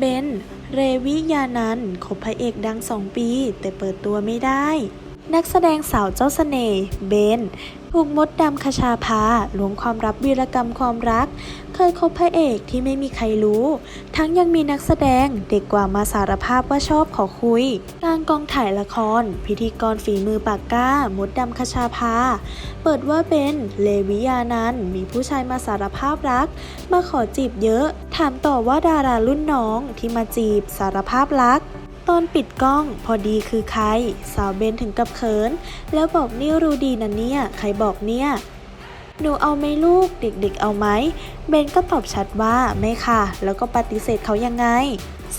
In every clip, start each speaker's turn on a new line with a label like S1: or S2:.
S1: เบน เรวิยานันคบพระเอกดังสองปี แต่เปิดตัวไม่ได้ นักแสดงสาวเจ้าเสน่ห์เบน ถูกมดดำคชาพาลวงความลับวีรกรรมความรัก เคยคบพระเอกที่ไม่มีใครรู้ ทั้งยังมีนักแสดงเด็กกว่ามาสารภาพว่าชอบขอคุยกลางกองถ่ายละคร พิธีกรฝีมือปากก้ามดดำคชาพา เปิดว่าเป็นเลวิยานันมีผู้ชายมาสารภาพรัก มาขอจีบเยอะ ถามต่อว่าดารารุ่นน้องที่มาจีบสารภาพรัก ตอนปิดกล้องพอดีคือใคร สาวเบนถึงกับเขิน แล้วบอกนี่รู้ดีนะเนี่ย ใครบอกเนี่ย หนูเอาไหมลูกเด็กๆเอาไหม เบนก็ตอบชัดว่าไม่ค่ะ แล้วก็ปฏิเสธเขายังไง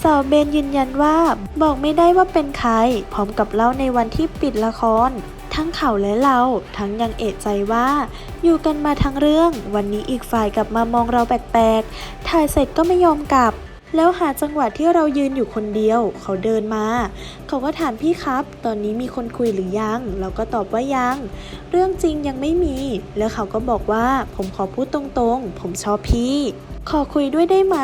S1: สาวเบนยืนยันว่า บอกไม่ได้ว่าเป็นใคร พร้อมกับเล่าในวันที่ปิดละคร ทั้งเขาและเรา ทั้งยังเอะใจว่า อยู่กันมาทั้งเรื่อง วันนี้อีกฝ่ายกลับมามองเราแปลกๆ ถ่ายเสร็จก็ไม่ยอมกลับ แล้วหาจังหวะที่เรายืนอยู่คนเดียว เขาเดินมา เขาก็ถามพี่ครับ ตอนนี้มีคนคุยหรือยัง เราก็ตอบว่ายัง เรื่องจริงยังไม่มี แล้วเขาก็บอกว่าผมขอพูดตรงๆ ผมชอบพี่ ขอคุยด้วยได้ไหม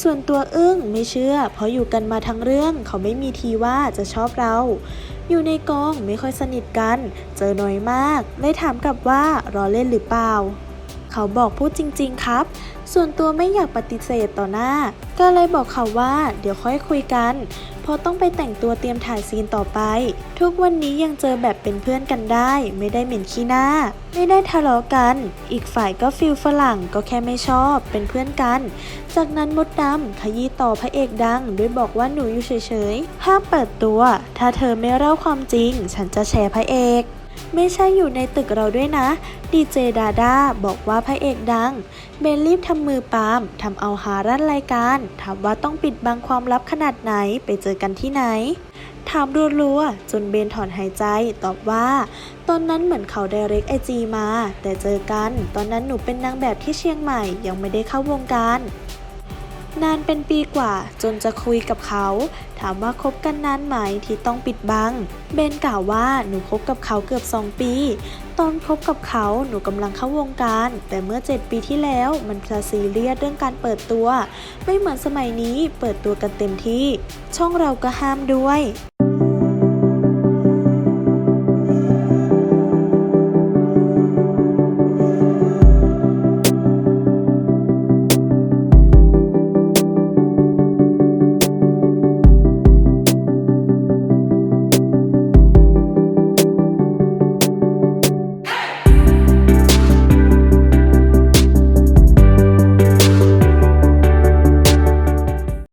S1: ส่วนตัวอึ้งไม่เชื่อ เพราะอยู่กันมาทั้งเรื่อง เขาไม่มีทีว่าจะชอบเรา อยู่ในกองไม่ค่อยสนิทกัน เจอน้อยมาก เลยถามกลับว่า รอเล่นหรือเปล่า เขาบอกพูดจริง ๆ ครับ ส่วนตัวไม่อยากปฏิเสธต่อหน้า ก็เลยบอกเขาว่าเดี๋ยวค่อยคุยกันเพราะต้องไปแต่งตัวเตรียมถ่ายซีนต่อไป ทุกวันนี้ยังเจอแบบเป็นเพื่อนกันได้ ไม่ได้เหม็นขี้หน้า ไม่ได้ทะเลาะกัน อีกฝ่ายก็ฟิลฝรั่งก็แค่ไม่ชอบ เป็นเพื่อนกัน จากนั้นมดดำขยี้ต่อพระเอกดังด้วยบอกว่าหนูอยู่เฉยๆห้ามเปิดตัว ถ้าเธอไม่เล่าความจริง ฉันจะแชร์พระเอก ไม่ใช่อยู่ในตึกเราด้วยนะ ดีเจดาดาบอกว่าพระเอกดัง เบนรีบทำมือปามทำเอาหารั่นรายการ ถามว่าต้องปิดบังความลับขนาดไหนไปเจอกันที่ไหน ถามรัวๆจนเบนถอนหายใจตอบว่า ตอนนั้นเหมือนเขาไดเรกไอจีมา แต่เจอกัน ตอนนั้นหนูเป็นนางแบบที่เชียงใหม่ยังไม่ได้เข้าวงการ นานเป็นปีกว่าจนจะคุยกับเขา ถามว่าคบกันนานไหมที่ต้องปิดบัง เบนกล่าวว่าหนูคบกับเขาเกือบ 2 ปี ตอนคบกับเขาหนูกำลังเข้าวงการ แต่เมื่อ 7 ปีที่แล้วมันจะซีเรียสเรื่องการเปิดตัว ไม่เหมือนสมัยนี้เปิดตัวกันเต็มที่ ช่องเราก็ห้ามด้วย